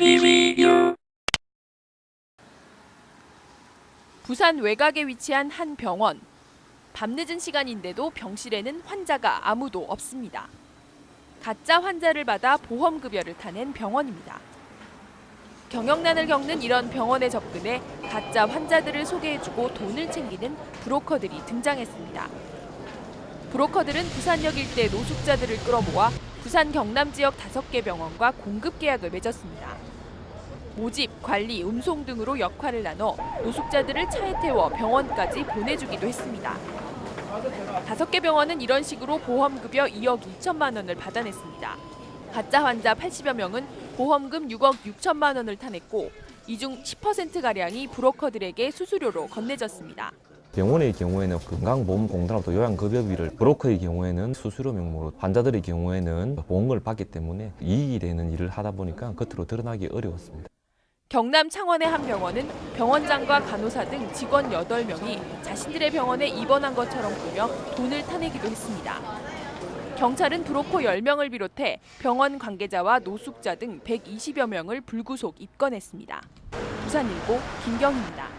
TV. 부산 외곽에 위치한 한 병원. 밤늦은 시간인데도 병실에는 환자가 아무도 없습니다. 가짜 환자를 받아 보험급여를 타낸 병원입니다. 경영난을 겪는 이런 병원에 접근해 가짜 환자들을 소개해주고 돈을 챙기는 브로커들이 등장했습니다. 브로커들은 부산역 일대 노숙자들을 끌어모아 부산 경남 지역 다섯 개 병원과 공급 계약을 맺었습니다. 모집, 관리, 운송 등으로 역할을 나눠 노숙자들을 차에 태워 병원까지 보내주기도 했습니다. 다섯 개 병원은 이런 식으로 보험급여 2억 2천만 원을 받아냈습니다. 가짜 환자 80여 명은 보험금 6억 6천만 원을 타냈고 이 중 10%가량이 브로커들에게 수수료로 건네졌습니다. 병원의 경우에는 건강보험공단으로부터 요양급여비를 브로커의 경우에는 수수료 명목으로 환자들의 경우에는 보험금을 받기 때문에 이익이 되는 일을 하다 보니까 겉으로 드러나기 어려웠습니다. 경남 창원의 한 병원은 병원장과 간호사 등 직원 8명이 자신들의 병원에 입원한 것처럼 꾸며 돈을 타내기도 했습니다. 경찰은 브로커 10명을 비롯해 병원 관계자와 노숙자 등 120여 명을 불구속 입건했습니다. 부산일보 김경희입니다.